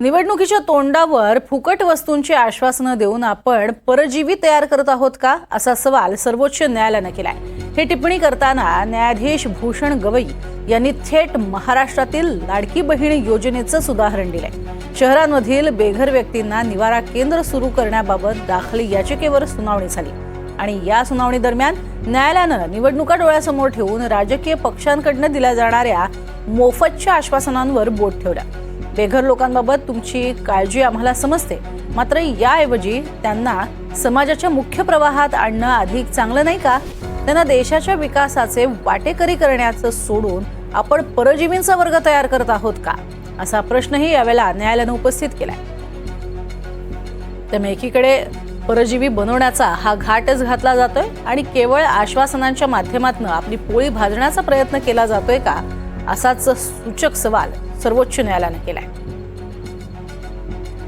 निवडणुकीच्या तोंडावर फुकट वस्तूंची आश्वासनं देऊन आपण परजीवी तयार करत आहोत का असा सवाल सर्वोच्च न्यायालयानं केलाय. हे टिप्पणी करताना न्यायाधीश भूषण गवई यांनी थेट महाराष्ट्रातील लाडकी बहीण योजनेचंच उदाहरण दिलंय. शहरांमधील बेघर व्यक्तींना निवारा केंद्र सुरू करण्याबाबत दाखल याचिकेवर सुनावणी झाली. आणि या सुनावणी दरम्यान न्यायालयानं निवडणुका डोळ्यासमोर ठेवून राजकीय पक्षांकडनं दिल्या जाणाऱ्या मोफतच्या आश्वासनांवर बोट ठेवलं. बेघर लोकांबाबत तुमची काळजी आम्हाला समजते. मात्र याऐवजी त्यांना समाजाच्या मुख्य प्रवाहात आणणं अधिक चांगलं नाही का? त्यांना देशाच्या विकासाचे वाटेकरी करण्याचं सोडून आपण परजीवींचा वर्ग तयार करत आहोत का? असा प्रश्नही यावेळेला न्यायालयानं उपस्थित केलाय. त्यामुळे एकीकडे परजीवी बनवण्याचा हा घाटच घातला जातोय आणि केवळ आश्वासनांच्या माध्यमातून आपली पोळी भाजण्याचा प्रयत्न केला जातोय का? असाच सूचक सवाल सर्वोच्च न्यायालयानं केलाय.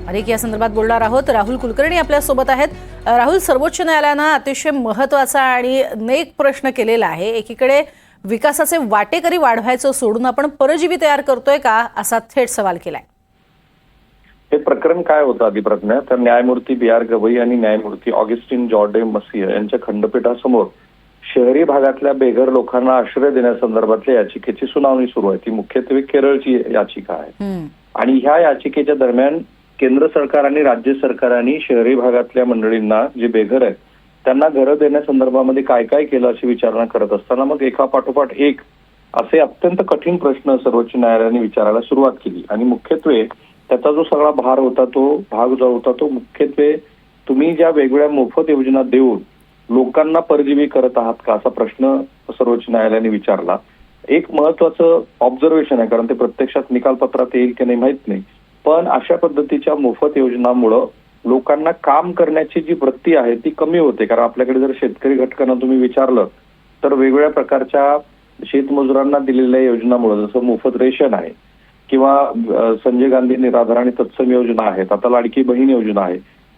अधिक या संदर्भात बोलणार आहोत. राहुल कुलकर्णी आपल्यासोबत आहेत. राहुल सर्वोच्च न्यायालयानं अतिशय महत्त्वाचा आणि नेक प्रश्न केलेला आहे. एकीकडे विकासाचे वाटेकरी वाढवायचं सोडून आपण परजीवी तयार करतोय का असा थेट सवाल केलाय. हे प्रकरण काय होतं अधिप्रज्ञा तर न्यायमूर्ती बी आर गवई आणि न्यायमूर्ती ऑगस्टिन जॉर्डे मसीह यांच्या खंडपीठासमोर शहरी भागातल्या बेघर लोकांना आश्रय देण्यासंदर्भातल्या याचिकेची सुनावणी सुरू आहे. ती मुख्यत्वे केरळची याचिका आहे. आणि ह्या याचिकेच्या दरम्यान केंद्र सरकार आणि राज्य सरकारांनी शहरी भागातल्या मंडळींना जे बेघर आहेत त्यांना घरं देण्यासंदर्भामध्ये काय काय केलं अशी विचारणा करत असताना मग एका पाठोपाठ एक असे अत्यंत कठीण प्रश्न सर्वोच्च न्यायालयाने विचारायला सुरुवात केली. आणि मुख्यत्वे त्याचा जो सगळा भार होता तो भाग जो होता तो मुख्यत्वे तुम्ही ज्या वेगवेगळ्या मोफत योजना देऊन लोकांना परजीवी करत आहात का असा प्रश्न सर्वोच्च न्यायालयाने विचारला. एक महत्वाचं ऑब्झर्वेशन आहे कारण ते प्रत्यक्षात निकालपत्रात येईल की नाही माहीत नाही. पण अशा पद्धतीच्या मोफत योजनामुळं लोकांना काम करण्याची जी वृत्ती आहे ती कमी होते. कारण आपल्याकडे जर शेतकरी घटकांना तुम्ही विचारलं तर वेगवेगळ्या प्रकारच्या शेतमजुरांना दिलेल्या योजनामुळे जसं मोफत रेशन आहे किंवा संजय गांधी निराधार आणि तत्सम योजना आहेत आता लाडकी बहीण योजना आहे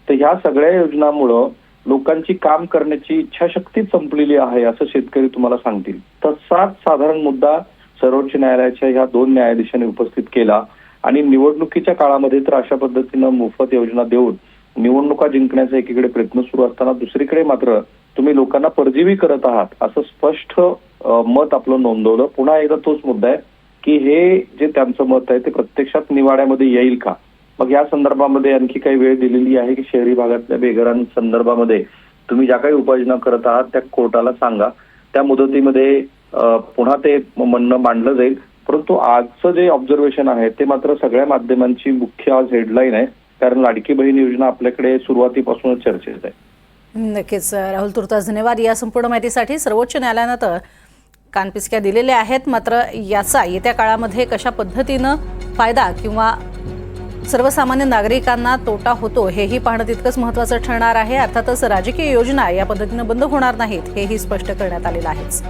तर ह्या सगळ्या योजनामुळं लोकांची काम करण्याची इच्छाशक्ती संपलेली आहे असं शेतकरी तुम्हाला सांगतील. तसाच साधारण मुद्दा सर्वोच्च न्यायालयाच्या ह्या दोन न्यायाधीशांनी उपस्थित केला आणि निवडणुकीच्या काळामध्ये तर अशा पद्धतीनं मोफत योजना देऊन निवडणुका जिंकण्याचा एकीकडे प्रयत्न सुरू असताना दुसरीकडे मात्र तुम्ही लोकांना परजीवी करत आहात असं स्पष्ट मत आपलं नोंदवलं. पुन्हा एकदा तोच मुद्दा आहे की हे जे त्यांचं मत आहे ते प्रत्यक्षात निवाड्यामध्ये येईल का? मग या संदर्भामध्ये आणखी काही वेळ दिलेली आहे की शहरी भागातल्या बेघरांसंदर्भामध्ये तुम्ही ज्या काही उपाययोजना करत आहात त्या कोर्टाला सांगा. त्या मुदतीमध्ये पुन्हा ते म्हणणं मांडलं जाईल. परंतु आजचं जे ऑब्झर्वेशन आहे ते मात्र सगळ्या माध्यमांची मुख्य आज हेडलाईन आहे. कारण लाडकी बहीण योजना आपल्याकडे सुरुवातीपासूनच चर्चेत आहे. नक्कीच राहुल तुर्तास धन्यवाद या संपूर्ण माहितीसाठी. सर्वोच्च न्यायालयानं तर कानपिसक्या दिलेल्या आहेत. मात्र याचा येत्या काळामध्ये कशा पद्धतीनं फायदा किंवा सर्वसामान्य नागरिकांना तोटा होतो हेही पाहणं तितकंच महत्त्वाचं ठरणार आहे. अर्थातच राजकीय योजना या पद्धतीनं बंद होणार नाहीत हेही स्पष्ट करण्यात आलेलं आहेच.